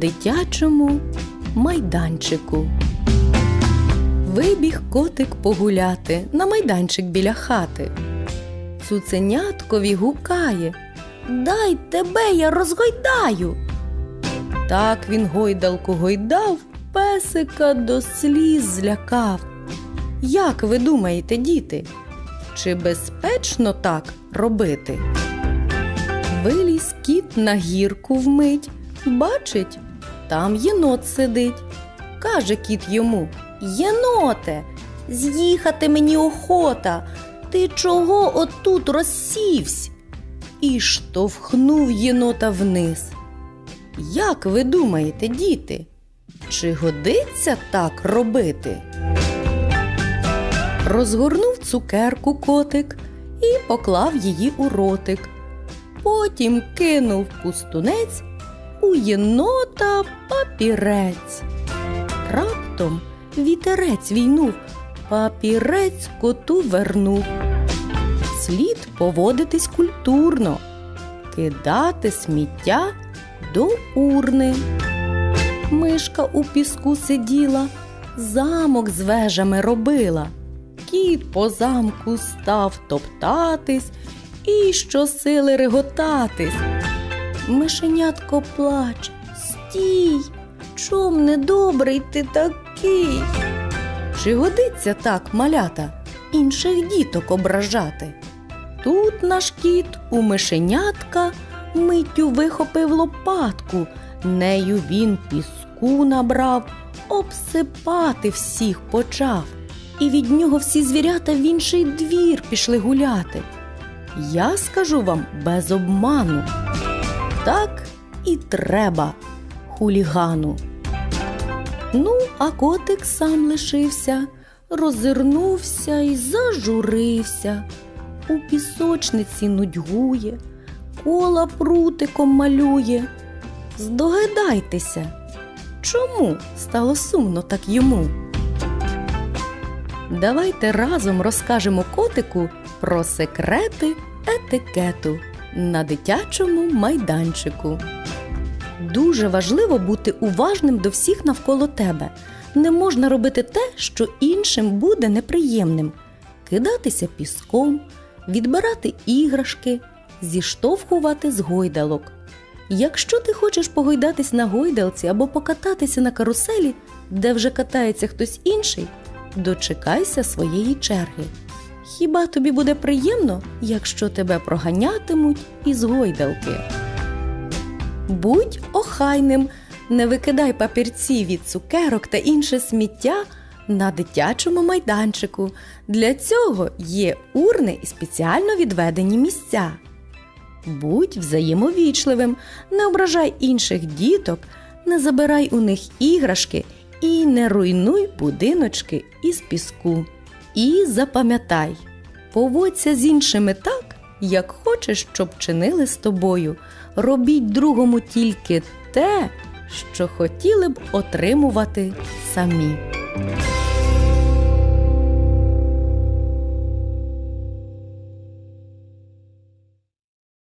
дитячому майданчику. Вибіг котик погуляти на майданчик біля хати. Цуценяткові гукає Дай тебе я розгойдаю. Так він гойдалку гойдав, песика до сліз злякав. Як ви думаєте, діти? Чи безпечно так робити? Виліз кіт на гірку вмить, бачить, там єнот сидить. Каже кіт йому Єноте, з'їхати мені охота. Ти чого отут розсівсь? І штовхнув єнота вниз. Як ви думаєте, діти? Чи годиться так робити? Розгорнув цукерку котик і поклав її у ротик. Потім кинув пустунець у єнота папірець. Раптом вітерець війнув, папірець коту вернув. Слід поводитись культурно, кидати сміття до урни. Мишка у піску сиділа, замок з вежами робила. Кіт по замку став топтатись і щосили реготатись. Мишенятко плач, стій, чом недобрий ти такий? Чи годиться так, малята, інших діток ображати? Тут наш кіт у мишенятка миттю вихопив лопатку, нею він піску набрав, обсипати всіх почав. І від нього всі звірята в інший двір пішли гуляти. Я скажу вам без обману. Так і треба хулігану. Ну, а котик сам лишився, роззирнувся і зажурився. У пісочниці нудьгує, кола прутиком малює. Здогадайтеся, чому стало сумно так йому? Давайте разом розкажемо котику про секрети етикету на дитячому майданчику. Дуже важливо бути уважним до всіх навколо тебе. Не можна робити те, що іншим буде неприємним, кидатися піском, відбирати іграшки, зіштовхувати з гойдалок. Якщо ти хочеш погойдатись на гойдалці або покататися на каруселі, де вже катається хтось інший, дочекайся своєї черги. Хіба тобі буде приємно, якщо тебе проганятимуть із гойдалки? Будь охайним, не викидай папірці від цукерок та інше сміття на дитячому майданчику. Для цього є урни і спеціально відведені місця. Будь взаємовічливим, не ображай інших діток, не забирай у них іграшки і не руйнуй будиночки із піску. І запам'ятай, поводься з іншими так, як хочеш, щоб чинили з тобою. Робіть другому тільки те, що хотіли б отримувати самі.